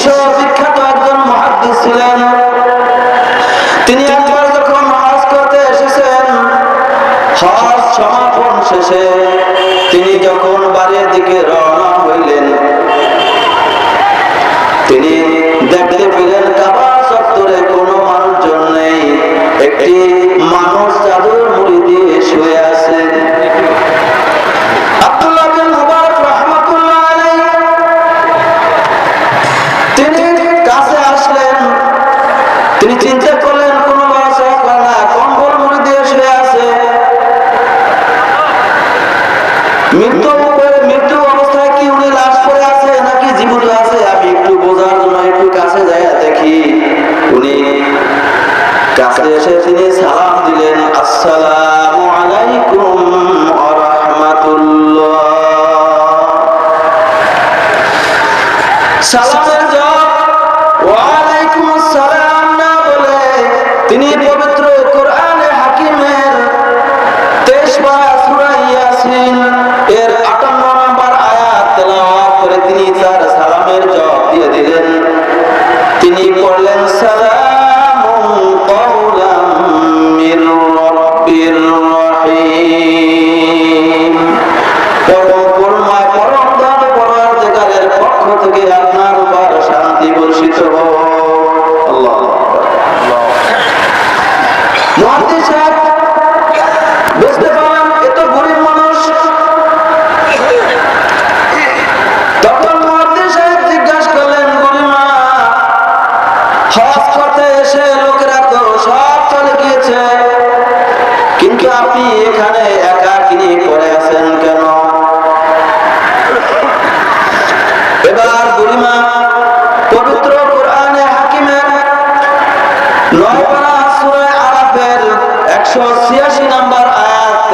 বিশ্ব দিলেন করতে এসে লোকেরা তো সব চলে গিয়েছে। কিন্তু আপনি এখানে একাকিনী পড়ে আছেন কেন? এবার বুড়িমা পবিত্র কোরআনে হাকিমের নয় পারা সূরা আরাফের 186 নম্বর আয়াত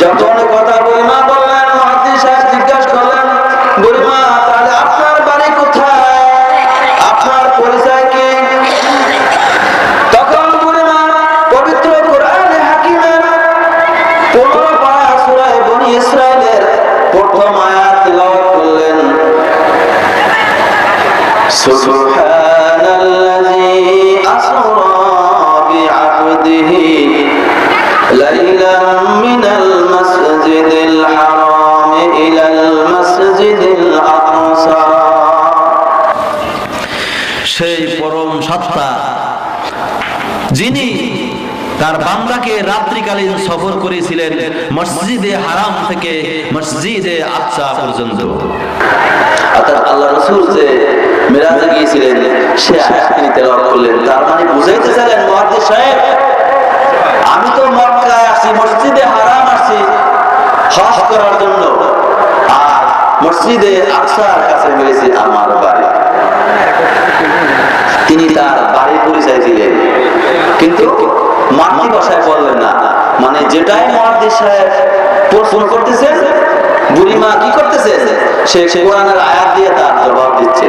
যখন কথা বৌমা বললেন সাহেব জিজ্ঞাসা করলেন বৌমা তাহলে আপনার বাড়ি কোথায়? আপনার পরিচয় কি? তখন বুড়িমা পবিত্র সেই পরম সত্তা। যিনি তার বান্দাকে রাত্রিকালীন সফর করেছিলেন মসজিদে হারাম থেকে মসজিদে আকসা পর্যন্ত। আল্লাহ রসুল যে মেরাজে গিয়েছিলেন, সে তিনি করলেন। তার মানে বুঝাইতে চাইলেন সাহেব, আমি তো মক্কায় আসছি, মসজিদে হারাম হজ করার জন্য। আর মসজিদে আকসার কাছে মেরেছি আমার বাড়ি। তিনি তার বাড়ি পরিচয় দিলেন। কিন্তু মাতৃভাষায় বললেন না। মানে যেটাই মহাদিস সাহেব প্রশ্ন করতেছেন বুড়িমা কি করতেছে? সে কোরআনের আয়াত দিয়ে তার জবাব দিচ্ছে।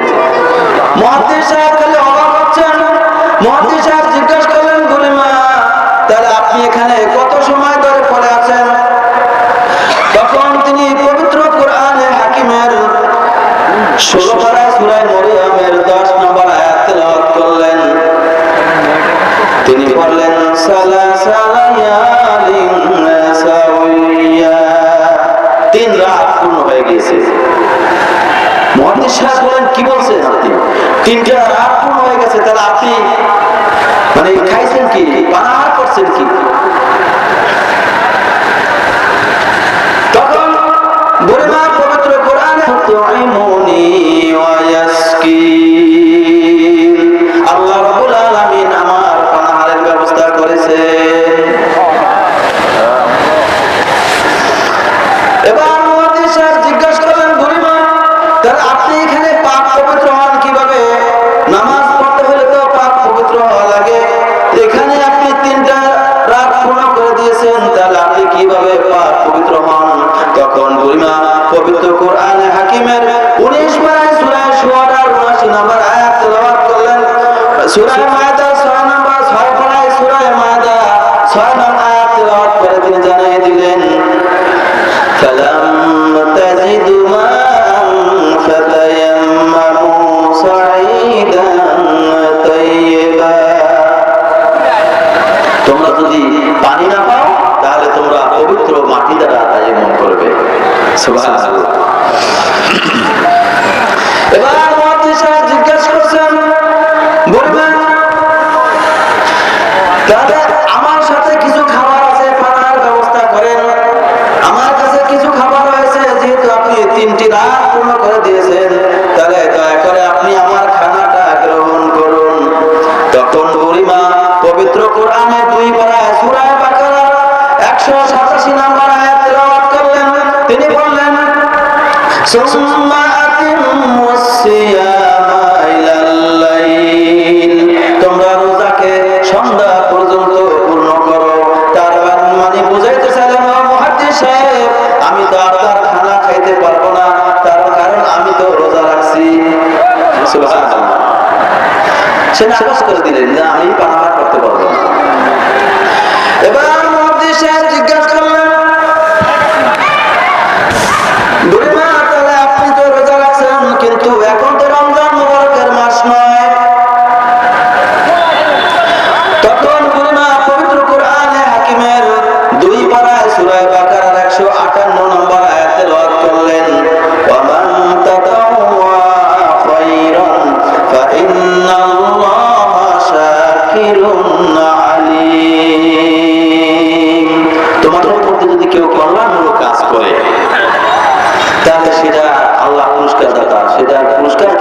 মহাদিস সাহেব খালি অবাক হচ্ছেন মহাদিস সাহেব জিজ্ঞাসা মানে খাইছেন কি? পানাহার করছেন কি? মহিমা পবিত্র কোরআনে হাকিমের উনিশ পাড়ায় সুরায় সোয়াটার উনাশি নাম্বার আয়াত তেলাওয়াত সাতাশি নম্বর আয়াত তেলাওয়াত করলেন। তিনি বললেন মানে আমি তো আপনার খানা খাইতে পারব না। তার কারণ আমি তো রোজা রাখছি। সে নাকচ করে দিলেন যে, আমি পানাহার করতে পারব না। এসে জিজ্ঞাসা করলাম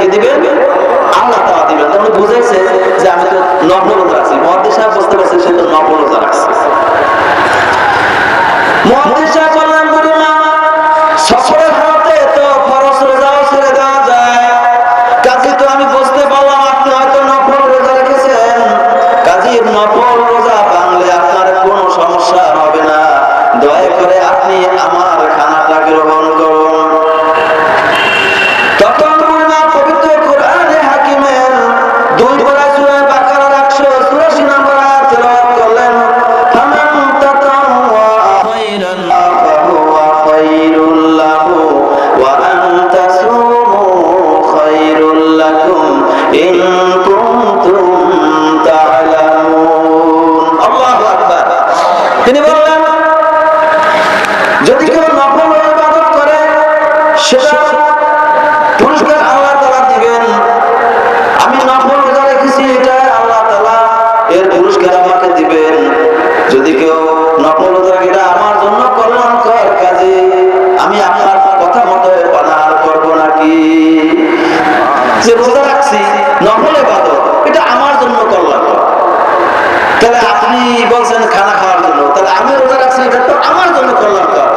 কে দিবেন? আল্লাহ তাআলা দিবেন। তাহলে বুঝাইছে যে আমি তো নগ্ন রোজা রাখছি। মহাদেশ সাহেব বুঝতে পারছে সে তো নগ্ন রোজা রাখছে। মহাদেশ সাহেব যদি কেউ নকল এটা আমার জন্য কল্যাণ কর কাজে আমি আপনার কথা মতো পানার করব নাকি? যে রোজা রাখছি, নকলে এবাদত এটা আমার জন্য কল্যাণকর। তাহলে আপনি বলছেন খানা খাওয়ার জন্য, তাহলে আমি রোজা রাখছি, এটা তো আমার জন্য কল্যাণ কর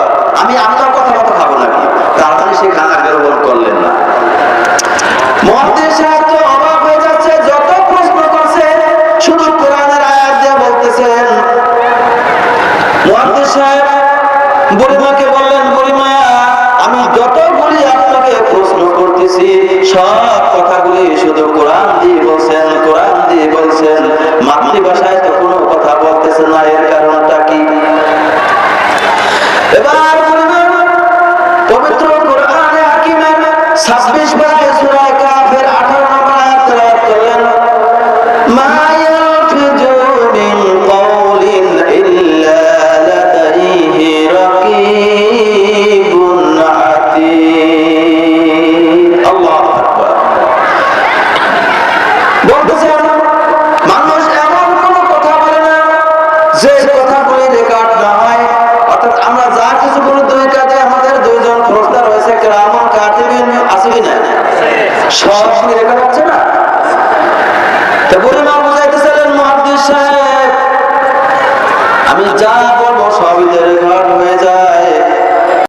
আমি আপনার কথা মতো খাব নাকি? তার মানে সে খানা গ্রহণ করলেন না। মহাদেশ সব